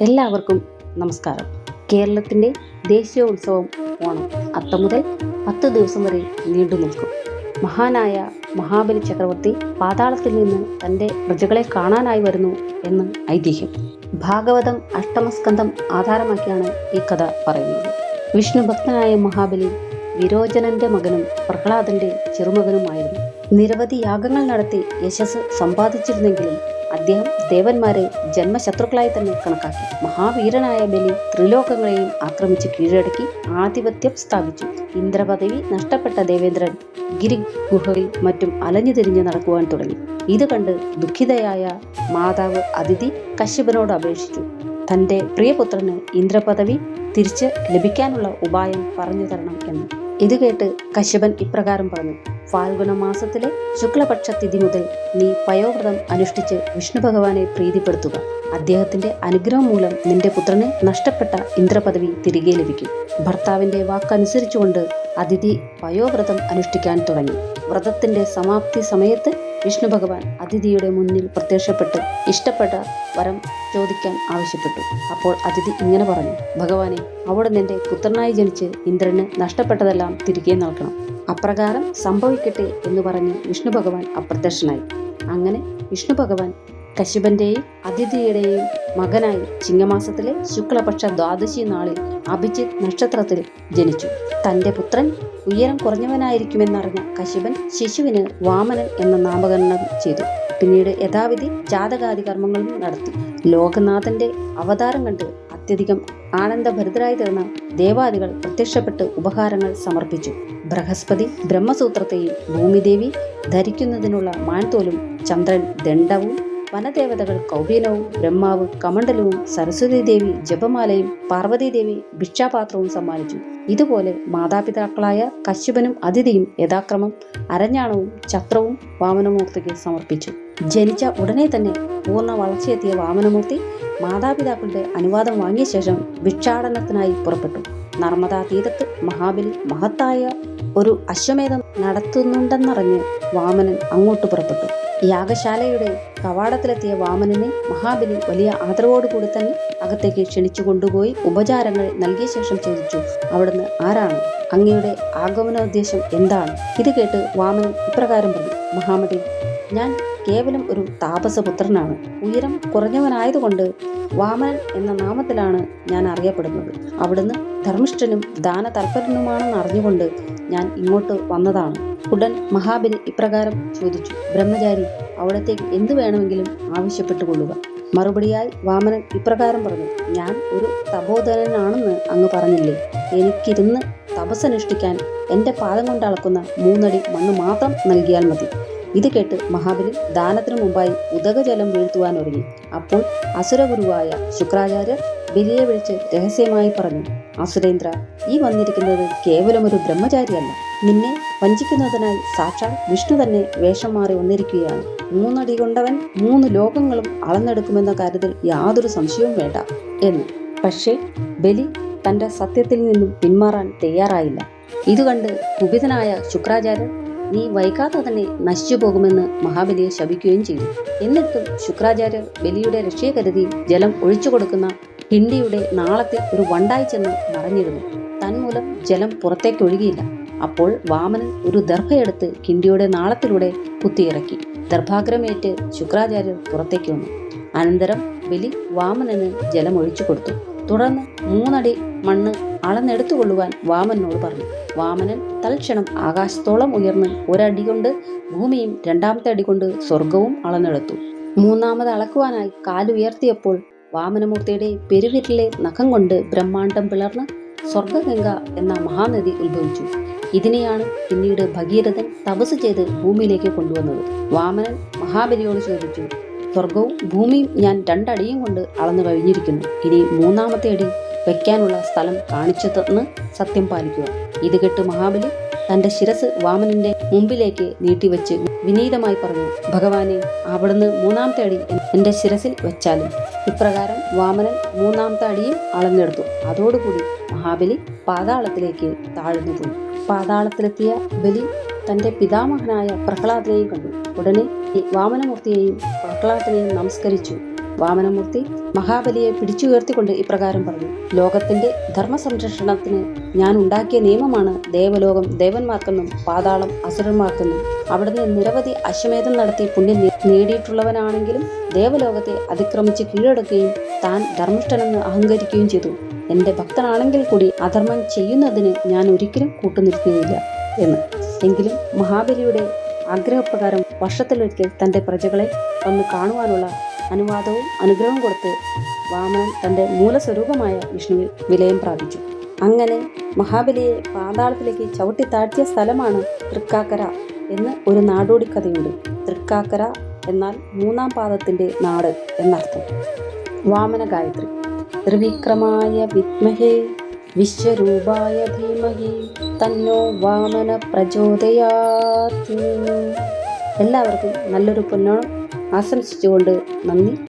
എല്ലാവർക്കും നമസ്കാരം. കേരളത്തിന്റെ ദേശീയ ഉത്സവം ഓണം. അത്തം മുതൽ പത്ത് ദിവസം വരെ നീണ്ടു നിൽക്കും. മഹാനായ മഹാബലി ചക്രവർത്തി പാതാളത്തിൽ നിന്ന് തന്റെ പ്രജകളെ കാണാനായി വരുന്നു എന്ന് ഐതിഹ്യം. ഭാഗവതം അഷ്ടമസ്കന്ധം ആധാരമാക്കിയാണ് ഈ കഥ പറയുന്നത്. വിഷ്ണുഭക്തനായ മഹാബലി വിരോചനന്റെ മകനും പ്രഹ്ലാദന്റെ ചെറുമകനുമായിരുന്നു. നിരവധി യാഗങ്ങൾ നടത്തി യശസ് സമ്പാദിച്ചിരുന്നെങ്കിലും അദ്ദേഹം ദേവന്മാരെ ജന്മശത്രുക്കളായി തന്നെ കണക്കാക്കി. മഹാവീരനായ ബലി ത്രിലോകങ്ങളെയും ആക്രമിച്ച് കീഴടക്കി ആധിപത്യം സ്ഥാപിച്ചു. ഇന്ദ്രപദവി നഷ്ടപ്പെട്ട ദേവേന്ദ്രൻ ഗിരി ഗുഹയിൽ മറ്റും അലഞ്ഞു തിരിഞ്ഞ് നടക്കുവാൻ തുടങ്ങി. ഇത് കണ്ട് ദുഃഖിതയായ മാതാവ് അതിഥി കശ്യപനോട് അപേക്ഷിച്ചു. തന്റെ പ്രിയപുത്രന് ഇന്ദ്രപദവി തിരിച്ച് ലഭിക്കാനുള്ള ഉപായം പറഞ്ഞു തരണം എന്ന്. ഇത് കേട്ട് കശ്യപൻ ഇപ്രകാരം പറഞ്ഞു ഫാൽഗുണ മാസത്തിലെ ശുക്ലപക്ഷ തിഥി മുതൽ നീ പയോവ്രതം അനുഷ്ഠിച്ച് വിഷ്ണു ഭഗവാനെ പ്രീതിപ്പെടുത്തുക. അദ്ദേഹത്തിന്റെ അനുഗ്രഹം മൂലം നിന്റെ പുത്രന് നഷ്ടപ്പെട്ട ഇന്ദ്രപദവി തിരികെ ലഭിക്കും. ഭർത്താവിന്റെ വാക്കനുസരിച്ചുകൊണ്ട് അതിഥി പയോവ്രതം അനുഷ്ഠിക്കാൻ തുടങ്ങി. വ്രതത്തിന്റെ സമാപ്തി സമയത്ത് വിഷ്ണു ഭഗവാൻ അതിഥിയുടെ മുന്നിൽ പ്രത്യക്ഷപ്പെട്ട് ഇഷ്ടപ്പെട്ട വരം ചോദിക്കാൻ ആവശ്യപ്പെട്ടു. അപ്പോൾ അതിഥി ഇങ്ങനെ പറഞ്ഞു ഭഗവാനെ അവിടെ നിന്റെ പുത്രനായി ജനിച്ച് ഇന്ദ്രന് നഷ്ടപ്പെട്ടതെല്ലാം തിരികെ നൽകണം. അപ്രകാരം സംഭവിക്കട്ടെ എന്ന് പറഞ്ഞ് വിഷ്ണു ഭഗവാൻ അപ്രത്യക്ഷനായി. അങ്ങനെ വിഷ്ണു ഭഗവാൻ കശ്യപന്റെയും അതിഥിയുടെയും മകനായി ചിങ്ങമാസത്തിലെ ശുക്ലപക്ഷ ദ്വാദശി നാളിൽ അഭിജിത് നക്ഷത്രത്തിൽ ജനിച്ചു. തന്റെ പുത്രൻ ഉയരം കുറഞ്ഞവനായിരിക്കുമെന്നറിഞ്ഞ കശുപൻ ശിശുവിന് വാമനൻ എന്ന നാമകരണം ചെയ്തു. പിന്നീട് യഥാവിധി ജാതകാദി കർമ്മങ്ങളും നടത്തി. ലോകനാഥന്റെ അവതാരം കണ്ട് അത്യധികം ആനന്ദഭരിതരായി തീർന്ന ദേവാദികൾ പ്രത്യക്ഷപ്പെട്ട് ഉപഹാരങ്ങൾ സമർപ്പിച്ചു. ബൃഹസ്പതി ബ്രഹ്മസൂത്രത്തെയും ഭൂമിദേവി ധരിക്കുന്നതിനുള്ള മാൻതോലും ചന്ദ്രൻ ദണ്ഡവും വനദേവതകൾ കൗബീനവും ബ്രഹ്മാവ് കമണ്ഡലവും സരസ്വതി ദേവി ജപമാലയും പാർവതീദേവി ഭിക്ഷാപാത്രവും സമ്മാനിച്ചു. ഇതുപോലെ മാതാപിതാക്കളായ കശ്യപനും അതിഥിയും യഥാക്രമം അരഞ്ഞാണവും ചക്രവും വാമനമൂർത്തിക്ക് സമർപ്പിച്ചു. ജനിച്ച ഉടനെ തന്നെ പൂർണ വളർച്ചയെത്തിയ വാമനമൂർത്തി മാതാപിതാക്കളുടെ അനുവാദം വാങ്ങിയ ശേഷം ഭിക്ഷാടനത്തിനായി പുറപ്പെട്ടു. നർമ്മദാ തീരത്ത് മഹാബലി മഹത്തായ ഒരു അശ്വമേധം നടത്തുന്നുണ്ടെന്നറിഞ്ഞ് വാമനൻ അങ്ങോട്ട് പുറപ്പെട്ടു. യാഗശാലയുടെ കവാടത്തിലെത്തിയ വാമനനെ മഹാബലി വലിയ ആദരവോടുകൂടി തന്നെ അകത്തേക്ക് ക്ഷണിച്ചു കൊണ്ടുപോയി ഉപചാരങ്ങൾ നൽകിയ ശേഷം ചോദിച്ചു അവിടുന്ന് ആരാണ്? അങ്ങയുടെ ആഗമനോദ്ദേശം എന്താണ്? ഇത് കേട്ട് വാമനൻ ഇപ്രകാരം പറഞ്ഞു മഹാമതി ഞാൻ കേവലം ഒരു താപസപുത്രനാണ്. ഉയരം കുറഞ്ഞവനായതുകൊണ്ട് വാമനൻ എന്ന നാമത്തിലാണ് ഞാൻ അറിയപ്പെടുന്നത്. അവിടുന്ന് ധർമ്മിഷ്ഠനും ദാന തൽപരനുമാണെന്ന് അറിഞ്ഞുകൊണ്ട് ഞാൻ ഇങ്ങോട്ട് വന്നതാണ്. ഉടൻ മഹാബലി ഇപ്രകാരം ചോദിച്ചു ബ്രഹ്മചാരി അവിടത്തേക്ക് എന്തു വേണമെങ്കിലും ആവശ്യപ്പെട്ടുകൊള്ളുക മറുപടിയായി വാമനൻ ഇപ്രകാരം പറഞ്ഞു ഞാൻ ഒരു തപോധനനാണെന്ന് അങ്ങ് പറഞ്ഞില്ലേ? എനിക്കിരുന്ന് തപസ്സനുഷ്ഠിക്കാൻ എന്റെ പാദം കൊണ്ട് അളക്കുന്ന മൂന്നടി മണ്ണ് മാത്രം നൽകിയാൽ മതി. ഇത് കേട്ട് മഹാബലി ദാനത്തിനു മുമ്പായി ഉദകജലം വീഴ്ത്തുവാൻ ഒരുങ്ങി. അപ്പോൾ അസുരഗുരുവായ ശുക്രാചാര്യർ ബലിയെ വിളിച്ച് രഹസ്യമായി പറഞ്ഞു അസുരേന്ദ്ര ഈ വന്നിരിക്കുന്നത് കേവലം ഒരു ബ്രഹ്മചാരിയല്ല. നിന്നെ വഞ്ചിക്കുന്നതിനായി സാക്ഷാൽ വിഷ്ണു തന്നെ വേഷം മാറി വന്നിരിക്കുകയാണ്. മൂന്നടി കൊണ്ടവൻ മൂന്ന് ലോകങ്ങളും അളന്നെടുക്കുമെന്ന കാര്യത്തിൽ യാതൊരു സംശയവും വേണ്ട എന്ന്. പക്ഷേ ബലി തന്റെ സത്യത്തിൽ നിന്നും പിന്മാറാൻ തയ്യാറായില്ല. ഇതുകണ്ട് കുപിതനായ ശുക്രാചാര്യർ നീ വൈകാതെ തന്നെ നശിച്ചു പോകുമെന്ന് മഹാബലിയെ ശപിക്കുകയും ചെയ്തു. എന്നിട്ടും ശുക്രാചാര്യർ ബലിയുടെ രക്ഷയെ കരുതി ജലം ഒഴിച്ചു കൊടുക്കുന്ന ഹിണ്ടിയുടെ നാളത്തെ ഒരു വണ്ടായി ചെന്ന് മറഞ്ഞിരുന്നു. തന്മൂലം ജലം പുറത്തേക്ക് ഒഴുകിയില്ല. അപ്പോൾ വാമനൻ ഒരു ദർഭയെടുത്ത് കിണ്ടിയുടെ നാളത്തിലൂടെ കുത്തിയിറക്കി. ദർഭാഗ്രമേറ്റ് ശുക്രാചാര്യർ പുറത്തേക്ക് വന്നു. അനന്തരം ബലി വാമനന് ജലം ഒഴിച്ചു കൊടുത്തു. തുടർന്ന് മൂന്നടി മണ്ണ് അളന്നെടുത്തുകൊള്ളുവാൻ വാമനോട് പറഞ്ഞു. വാമനൻ തൽക്ഷണം ആകാശത്തോളം ഉയർന്ന് ഒരടി കൊണ്ട് ഭൂമിയും രണ്ടാമത്തെ അടി കൊണ്ട് സ്വർഗവും അളന്നെടുത്തു. മൂന്നാമത് അളക്കുവാനായി കാലുയർത്തിയപ്പോൾ വാമനമൂർത്തിയുടെ പെരുവിരലിലെ നഖം കൊണ്ട് ബ്രഹ്മാണ്ടം പിളർന്ന് സ്വർഗഗംഗ എന്ന മഹാനദി ഉത്ഭവിച്ചു. ഇതിനെയാണ് പിന്നീട് ഭഗീരഥൻ തപസ് ചെയ്ത് ഭൂമിയിലേക്ക് കൊണ്ടുവന്നത്. വാമനൻ മഹാബലിയോട് ചോദിച്ചു സ്വർഗവും ഭൂമിയും ഞാൻ രണ്ടടിയും കൊണ്ട് അളന്നു കഴിഞ്ഞിരിക്കുന്നു. ഇനി മൂന്നാമത്തെ അടി വയ്ക്കാനുള്ള സ്ഥലം കാണിച്ചു തന്ന് സത്യം പാലിക്കുക. ഇത് കേട്ട് മഹാബലി തന്റെ ശിരസ് വാമനന്റെ മുമ്പിലേക്ക് നീട്ടിവെച്ച് വിനീതമായി പറഞ്ഞു ഭഗവാനെ അവിടുന്ന് മൂന്നാമത്തെ അടി എന്റെ ശിരസിൽ വെച്ചാലും. ഇപ്രകാരം വാമനൻ മൂന്നാമത്തെ അടിയും അളന്നെടുത്തു. അതോടുകൂടി മഹാബലി പാതാളത്തിലേക്ക് താഴ്ന്നു പോയി. പാതാളത്തിലെത്തിയ ബലി തന്റെ പിതാമഹനായ പ്രഹ്ലാദനെയും കണ്ടു. ഉടനെ ഈ വാമനമൂർത്തിയെയും പ്രഹ്ലാദനെയും നമസ്കരിച്ചു. വാമനമൂർത്തി മഹാബലിയെ പിടിച്ചുയർത്തിക്കൊണ്ട് ഇപ്രകാരം പറഞ്ഞു ലോകത്തിന്റെ ധർമ്മ സംരക്ഷണത്തിന് ഞാൻ ഉണ്ടാക്കിയ നിയമമാണ് ദേവലോകം ദേവന്മാർക്കെന്നും പാതാളം അസുരന്മാർക്കെന്നും. അവിടുന്ന് നിരവധി അശ്വമേധം നടത്തി പുണ്യം നേടിയിട്ടുള്ളവനാണെങ്കിലും ദേവലോകത്തെ അതിക്രമിച്ച് കീഴടക്കുകയും താൻ ധർമ്മിഷ്ഠനെന്ന് അഹങ്കരിക്കുകയും ചെയ്തു. എന്റെ ഭക്തനാണെങ്കിൽ കൂടി അധർമ്മം ചെയ്യുന്നതിന് ഞാൻ ഒരിക്കലും കൂട്ടുനിൽക്കുകയില്ല എന്ന്. എങ്കിലും മഹാബലിയുടെ ആഗ്രഹപ്രകാരം വർഷത്തിലൊരിക്കൽ തന്റെ പ്രജകളെ വന്ന് കാണുവാനുള്ള അനുവാദവും അനുഗ്രഹവും കൊടുത്ത് വാമനൻ തന്റെ മൂലസ്വരൂപമായ വിഷ്ണുവിൽ വിലയം പ്രാപിച്ചു. അങ്ങനെ മഹാബലിയെ പാതാളത്തിലേക്ക് ചവിട്ടി താഴ്ത്തിയ സ്ഥലമാണ് തൃക്കാക്കര എന്ന് ഒരു നാടോടി കഥയുണ്ട്. തൃക്കാക്കര എന്നാൽ മൂന്നാം പാദത്തിന്റെ നാട് എന്നർത്ഥം. വാമന ഗായത്രി ത്രിവിക്രമായ വിദ്മഹേ. വിശ്വരൂപായ ധീമഹി തന്നോ വാമന പ്രചോദയാത്. എല്ലാവർക്കും നല്ലൊരു പൊന്നോണം. ആശംസിച്ചുകൊണ്ട് നന്ദി.